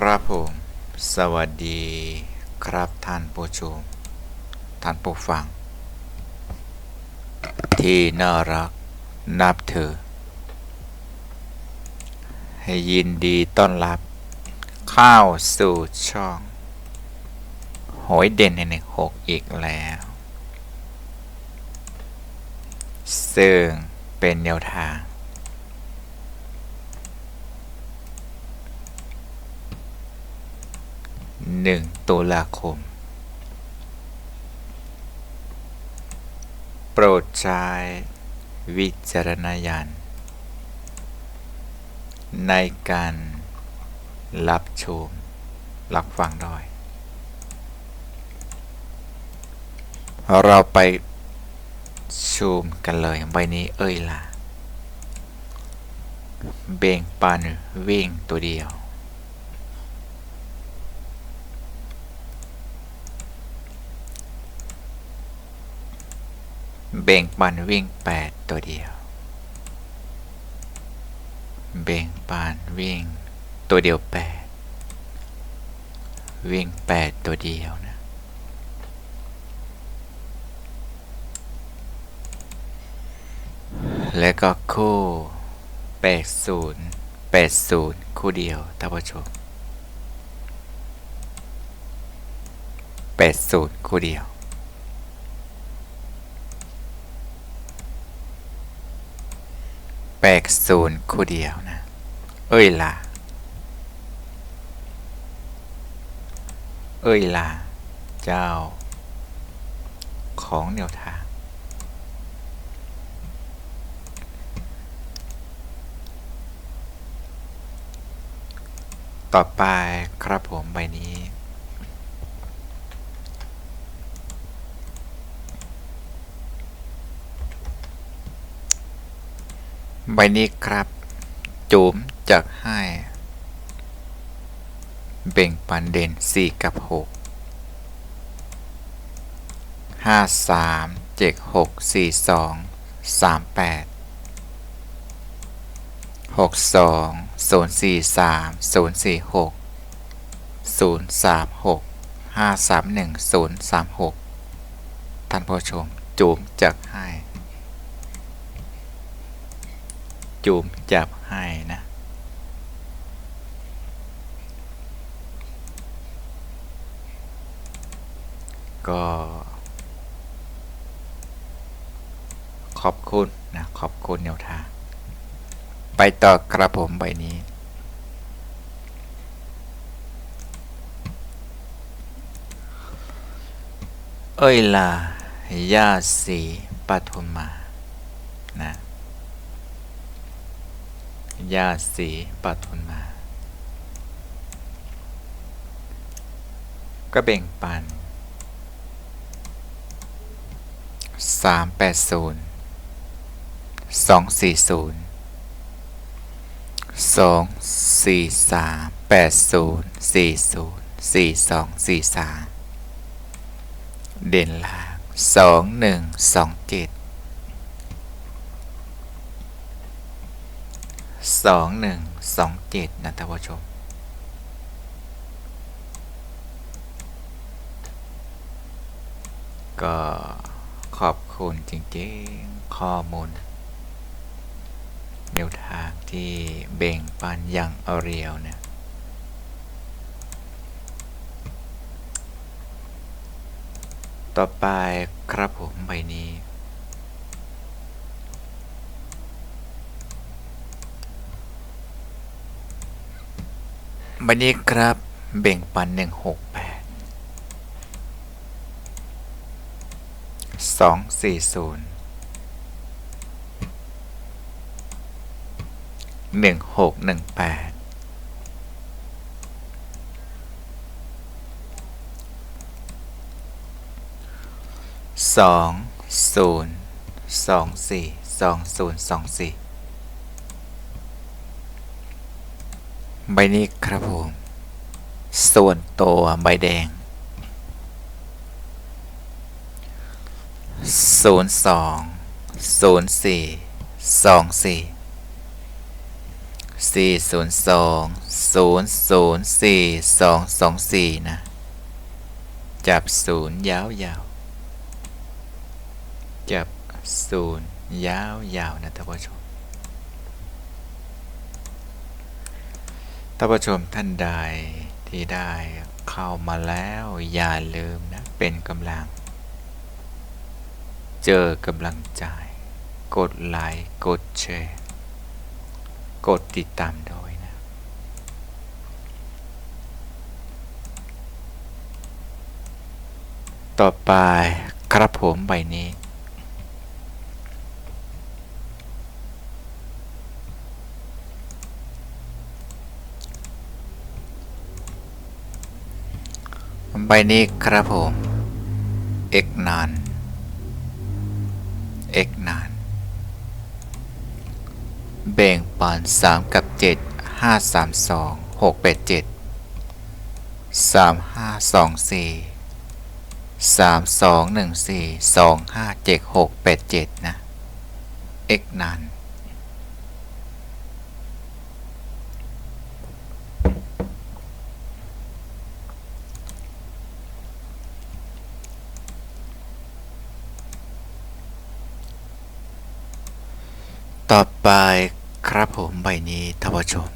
ครับผม สวัสดีครับท่านผู้ชม ท่านผู้ฟัง ที่น่ารักนับถือให้ยินดีต้อนรับ เข้าสู่ช่อง หอยเด่นในหนึ่งหกอีกแล้ว ซึ่งเป็นแนวทาง หนึ่งตุลาคม โปรดใช้วิจารณญาณในการรับชมรับฟังด้วย เราไปชมกันเลยใบนี้เอ้ยล่ะ เบ่งปันวิ่งตัวเดียว เบ่งปันวิ่งแปดตัวเดียว เบ่งปันวิ่ง ตัวเดียวแปดวิ่งแปดตัวเดียวนะ แล้วก็คู่แปดศูนย์แปดศูนย์คู่เดียวท่านผู้ชมแปดศูนย์คู่เดียว แปดศูนย์คู่เดียวนะ เอ้ยล่ะ เอ้ยล่ะ เจ้า ของแนวทาง ต่อไปครับผมใบนี้ ใบนี้ครับจูมจะให้ เบ่งปันเด่น 4 กับ 6 5 3 7 6 4 2 3 8 6 2 0 4 3 0 4 6 0 3 6 5 3 1 0 3 6 ท่านผู้ชมจูมจับให้ จูมจับให้นะก็ ขอบคุณนะ ขอบคุณแนวทาง ไปต่อกระผมใบนี้ เอ้ยล่ะยาสีปทุมมา ญาศรีปทุนมา ก็แบ่งปัน 380 240 243 80 40 4243 เด่นลาง 2127 สองหนึ่งสองเจ็ดนะท่านผู้ชม ก็ขอบคุณจริงๆ ข้อมูลแนวทางที่เบ่งปันอย่างเอาเรียวเนี่ยต่อไปครับผมใบนี้ บันนี้ครับเบ่งปัน 168 240 1618ย์สองสี่ ใบนี้ครับผม ส่วนตัวใบแดงศูนย์สองศูนย์สี่สองสี่สี่ศูนย์สองศูนย์ศูนย์สี่สองสองสี่นะ จับศูนย์ยาวยาวจับศูนย์ยาวยาวนะท่านผู้ชม ท่านผู้ชมท่านใดที่ได้เข้ามาแล้วอย่าลืมนะ เป็นกำลัง เจอกำลังใจ กดไลค์กดแชร์กดติดตามด้วยนะ ต่อไปครับผมใบนี้ ใบนี้ครับผม x นาน x นาน แบ่งปัน3 กับ 7 5 3 2 6 8 7 3 5 2 4 3 2 1 4 2 5 7 6 8 7 นะ x นาน ต่อไปครับผมใบนี้ท่านผู้ชม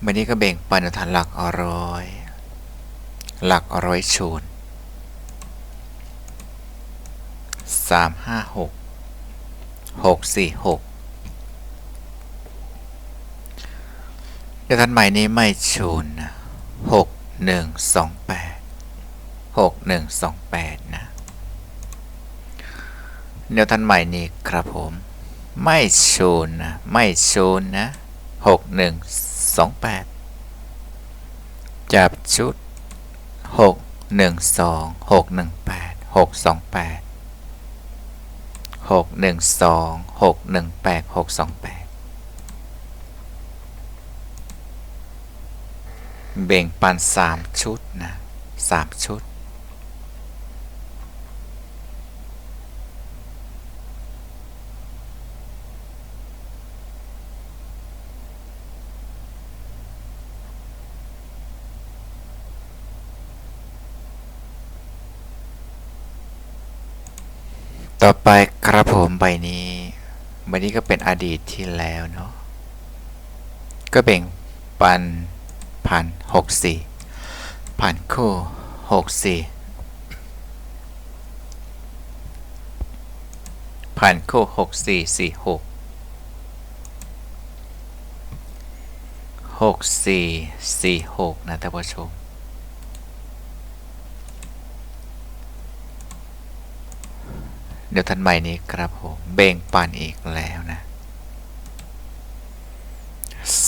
ใบนี้ก็แบ่งปันฐานหลักร้อย หลักร้อยชูนสามห้าหกหกสี่หกเดี๋ยวท่านใหม่นี้ไม่ชูนนะหกหนึ่งสองแปดหกหนึ่งสองแปดนะ แนวทันใหม่นี้ครับผม ไม่ชูนนะ ไม่ชูนนะหกหนึ่งสองแปดจับชุดหกหนึ่งสองหกหนึ่งแปดหกสองแปดหกหนึ่งสองหกหนึ่งแปดหกสองแปดเบ่งปันสามชุดนะสามชุด ต่อไปครับผมใบนี้ใบนี้ก็เป็นอดีตที่แล้วเนาะก็แบ่งปันพันหกสี่พันคู่หกสี่พันคู่หกสี่สี่หกหกสี่สี่หกนะท่านผู้ชม เดี๋ยวทันใหม่นี้ครับผมเบ่งปันอีกแล้วนะ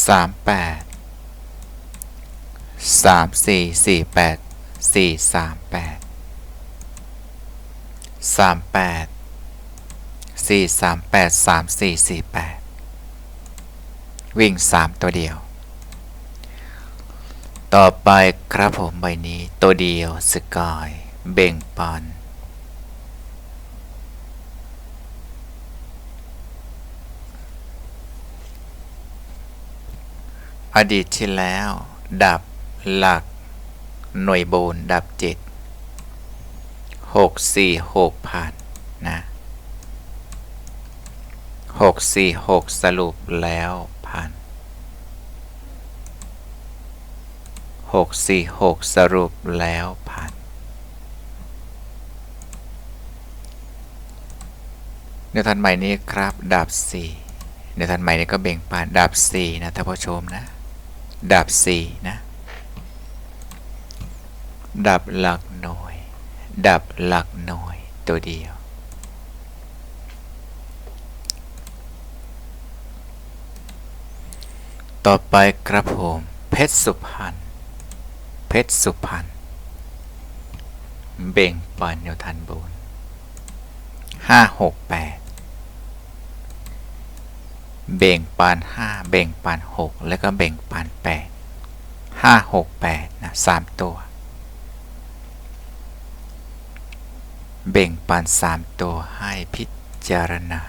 สามแปดสามสี่สี่แปดสี่สามแปดสามแปดสี่สามแปดสามสี่สี่แปดวิ่งสามตัวเดียว ต่อไปครับผมใบนี้ตัวเดียวสกายเบ่งปัน อดีตที่แล้ว ดับหลัก หน่วยโบนดับเจ็ดหกสี่หกผ่านนะหกสี่หกสรุปแล้วผ่านหกสี่หกสรุปแล้วผ่านในทันใหม่นี้ครับ ดับสี่ในทันใหม่นี้ก็เบ่งปานดับสี่นะท่านผู้ชมนะ ดับสี่นะดับหลักหน่วย ดับหลักหน่วยตัวเดียว ต่อไปครับผมเพชรสุพรรณเพชรสุพรรณเบ่งปันแนวทันบนห้าหกแปด เบ่งปาน5เบ่งปาน6 แล้วก็เบ่งปาน8 5 6 8นะ3ตัวเบ่งปาน3 ตัวให้พิจารณา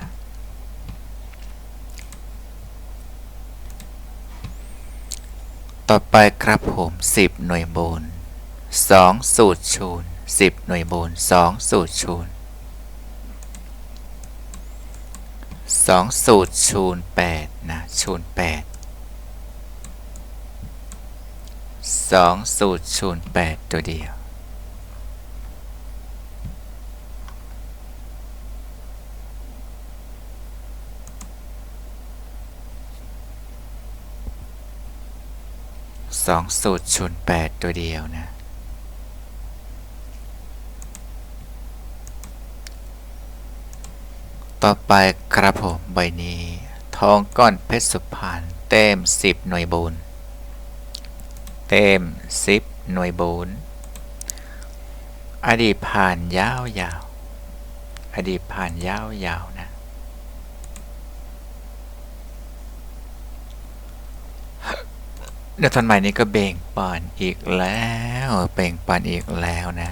ต่อไปครับผม 10 หน่วยโบน2สูตรชูน10 หน่วยโบน2สูตรชูน สองสูตรชูนแปดนะชูนแปดสองสูตรชูนแปดตัวเดียว สองสูตรชูนแปดตัวเดียวนะ ต่อไปครับผมใบนี้ ทองก้อนเพชรสุพรรณเต็มสิบหน่วยบุญเต็มสิบหน่วยบุญอดีตผ่านยาวยาวอดีตผ่านยาวยาวนะเดี๋ยวทันใหม่นี้ก็เบ่งปานอีกแล้วเบ่งปานอีกแล้วนะ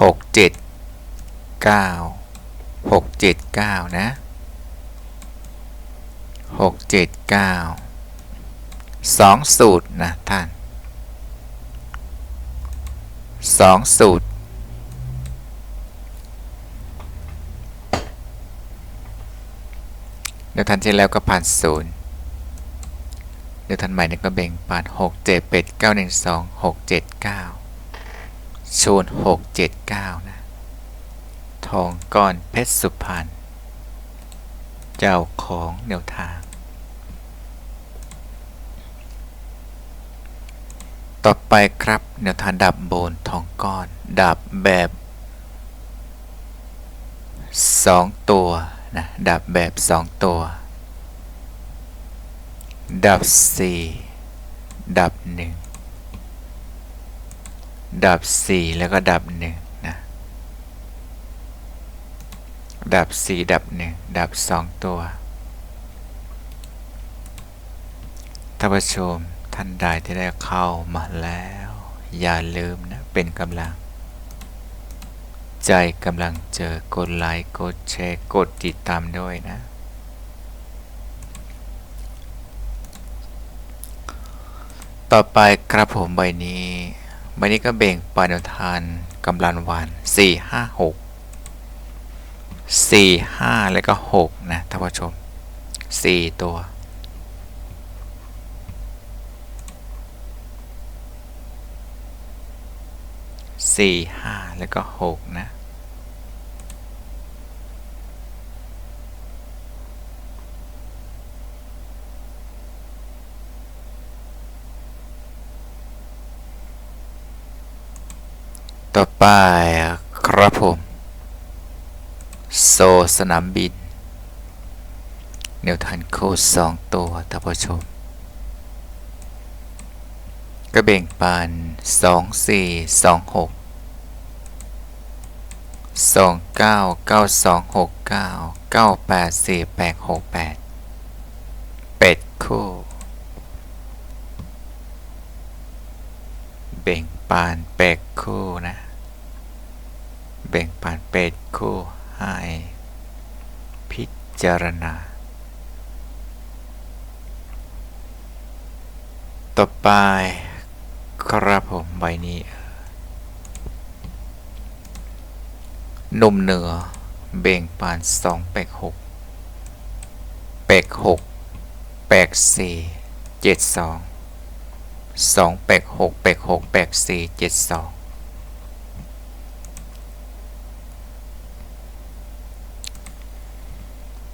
หกเจ็ดเก้า หกเจ็ดเก้านะหกเจ็ดเก้าสองสูตร นะ ท่านสองสูตร เดี๋ยวทันที่แล้วก็ผ่านศูนย์เดี๋ยวทันใหม่นี่ก็เบ่งปานหกเจ็ดเป็ดเก้าหนึ่งสองหกเจ็ดเก้าชูนหกเจ็ดเก้านะ ทองก้อนเพชรสุพรรณเจ้าของแนวทาง ต่อไปครับแนวทางดับโบนทองก้อน ดับแบบ 2 ตัวนะดับแบบ 2 ตัว ดับ 4 ดับ 1 ดับ 4 แล้วก็ดับ 1 ดับสี่ดับหนึ่งดับสองตัวท่านผู้ชมท่านใดที่ได้เข้ามาแล้ว อย่าลืมนะ เป็นกำลัง ใจกำลังเจอกดไลค์กดแชร์กดติดตามด้วยนะ ต่อไปครับผมใบนี้ใบนี้ก็เบ่งปานทานกำลังวันสี่ห้า หกสี่ห้าแล้วก็หกนะท่านผู้ชมสี่ตัว สี่ห้าแล้วก็หกนะต่อไปครับผม โซสนามบินแนวทันโค้ดสองตัวท่านผู้ชมก็แบ่งปันสองสี่สองหกสองเก้าเก้าสองหกเก้าเก้าแปดสี่แปดหกแปดเป็ดคู่แบ่งปานเป็ดคู่นะแบ่งปานเป็ดคู่ ให้พิจารณา ต่อไปครับผมใบนี้นุ่มเหนือ เบ่งปานสองแปกหกแปกหกแปกสี่เจ็ดสองสองแปกหกแปกหกแปกสี่เจ็ดสอง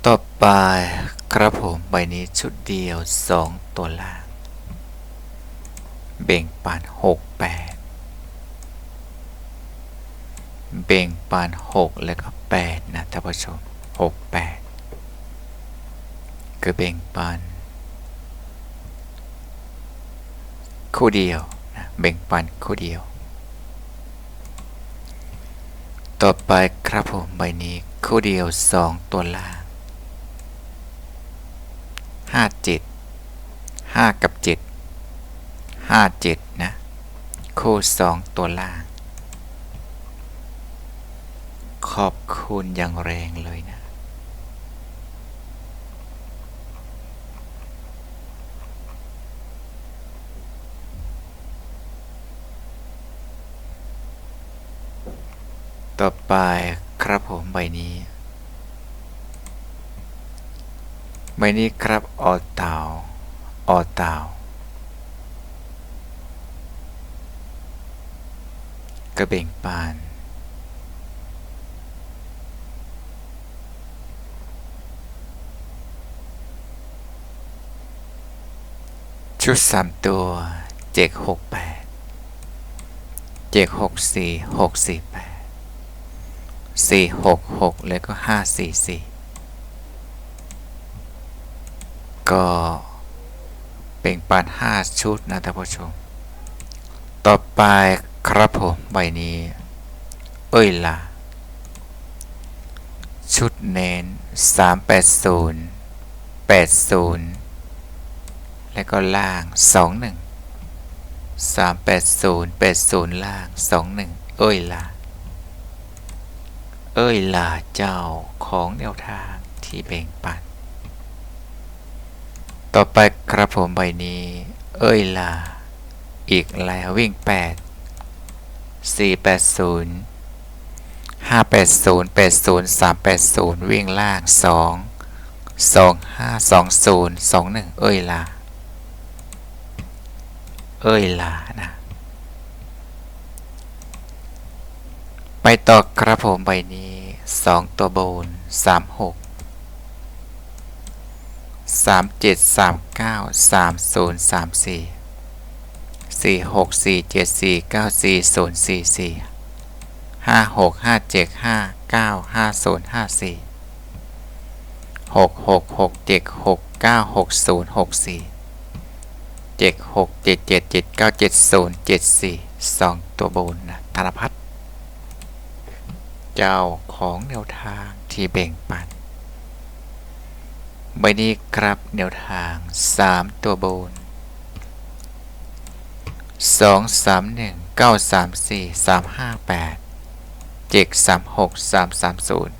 ต่อ ไป ครับผมใบนี้ชุดเดียวสองตัวล่าง เบ่งปานหกแปดเบ่งปานหกแล้วก็แปดนะท่านผู้ชมหกแปดคือเบ่งปาน คู่เดียวนะเบ่งปานคู่เดียว ต่อไปครับผมใบนี้คู่เดียวสองตัวล่าง ห้าเจ็ดห้ากับเจ็ดห้าเจ็ดนะคูณสองตัวล่าง ขอบคุณอย่างแรงเลยนะต่อไปครับผมใบนี้ ใบนี้ครับออเตาออเตากระเบ่งปาน ชุดสามตัวเจ็กหกแปดเจ็กหกสี่หกสี่แปดสี่หกหกแล้วก็ห้าสี่สี่ ก็เป็นปานห้าชุดนะท่านผู้ชม ต่อไปครับผมใบนี้ เอ้ยล่ะ ชุดเน้นสามแปดศูนย์แปดศูนย์แล้วก็ล่างสองหนึ่งสามแปดศูนย์แปดศูนย์ล่างสองหนึ่งเอ้ยล่ะ เอ้ยล่ะเจ้าของแนวทางที่แบ่งปัน ต่อไปครับผมใบนี้ เอ้ยล่ะ อีกแล้ววิ่งแปดสี่แปดศูนย์ห้าแปดศูนย์แปดศูนย์สามแปดศูนย์วิ่งล่างสองสองห้าสองศูนย์สองหนึ่งเอ้ยล่ะ เอ้ยล่ะนะ ไปต่อครับผมใบนี้สองตัวโบนสามหกสามเจ็ดสามเก้าสามศูนย์สามสี่สี่หกสี่เจ็ดสี่เก้าสี่ศูนย์สี่สี่ห้าหกห้าเจ็ดห้าเก้าห้าศูนย์ห้าสี่หกหกหกเจ็ดหกเก้าหกศูนย์หกสี่เจ็ดหกเจ็ดเจ็ดเจ็ดเก้าเจ็ดศูนย์เจ็ดสี่สองตัวบนนะธนพัฒน์เจ้าของแนวทางที่แบ่งปัน ใบนี้ครับแนวทางสามตัวบนสองสามหนึ่งเก้าสามสี่สามห้าแปดเจ็ดสามหกสามสามศูนย์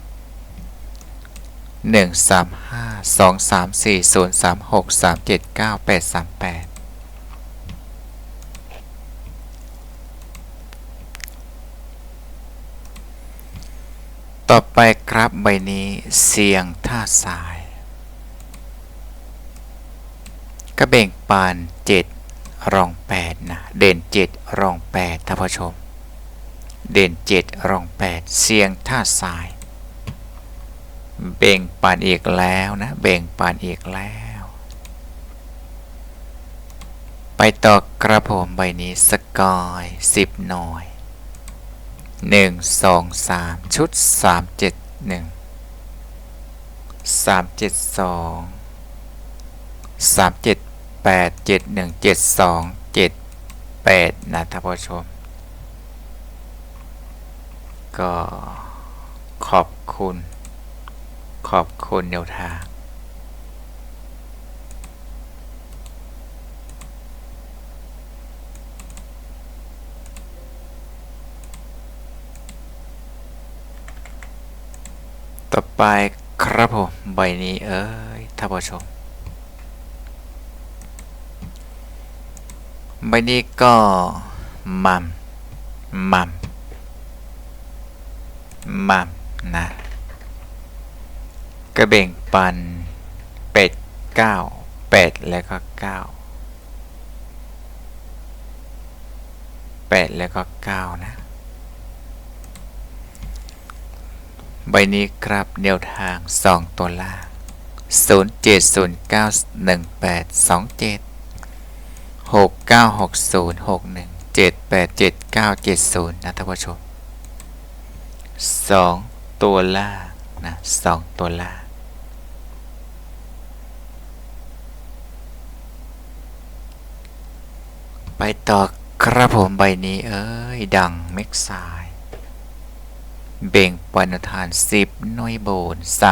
หนึ่งสามห้าสองสามสี่ศูนย์สามหกสามเจ็ดเก้าแปดสามแปดต่อไปครับใบนี้เสียงท่าสาย กระเบ่งปานเจ็ดรองแปดนะ เด่นเจ็ดรองแปดท่านผู้ชม เด่นเจ็ดรองแปดเสียงท่าสาย เบ่งปานอีกแล้วนะ เบ่งปานอีกแล้ว ไปต่อกระผมใบนี้สกอยสิบหน่อยหนึ่งสองสามชุดสามเจ็ดหนึ่ งสามเจ็ดสองสามเจ็ดแปดเจ็ดหนึ่งเจ็ดสองเจ็ดแปดนะท่านผู้ชม ก็ขอบคุณ ขอบคุณแนวทางต่อไปครับผม ใบนี้เอ้ยท่านผู้ชม ใบนี้ก็มัมมัมมัมนะกระเบ่งปันเป็ดเก้าเป็ดแล้วก็เก้าแปดแล้วก็เก้านะ ใบนี้ครับแนวทางสองตัวล่างศูนย์เจ็ดศูนย์ เก้าหนึ่งแปดสองเจ็ดหกศูนย์หกหนึ่งเจ็ดแปดเจ็ดเก้าเจ็ดศูนย์นะท่านผู้ชมสองตัวล่างนะสองตัวล่างไปต่อครับผมใบนี้เอ้ย ดังเม็กซาย เบ่งปานทานสิบน้อยโบนส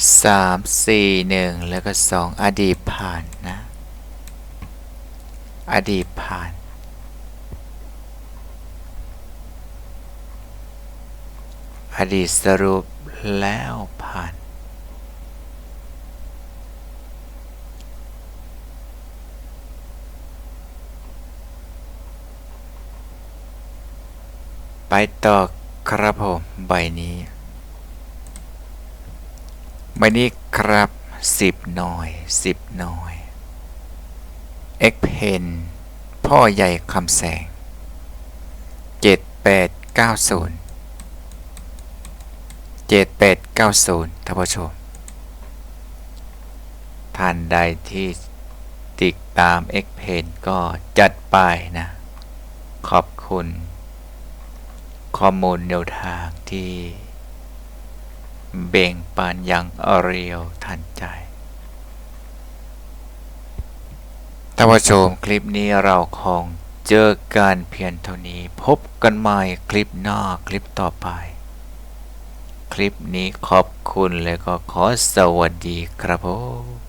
ามสี่หนึ่งสองสามสี่หนึ่งแล้วก็สองอดีตผ่านนะ อดีตผ่าน อดีตสรุปแล้วผ่าน ไปต่อครับผม ใบนี้ ใบนี้ครับสิบหน่อยสิบหน่อย X Pen พ่อใหญ่คำแสงเจ็ดแปดเก้าศูนย์เจ็ดแปดเก้าศูนย์ท่านผู้ชม ท่านใดที่ติดตาม X Pen ก็จัดไปนะ ขอบคุณ ข้อมูลแนวทางที่ เบ่งปันอย่างเรียวทันใจท่านผู้ชมคลิปนี้เราคงเจอกันเพียงเท่านี้พบกันใหม่คลิปหน้าคลิปต่อไป คลิปนี้ขอบคุณและก็ขอสวัสดีครับผม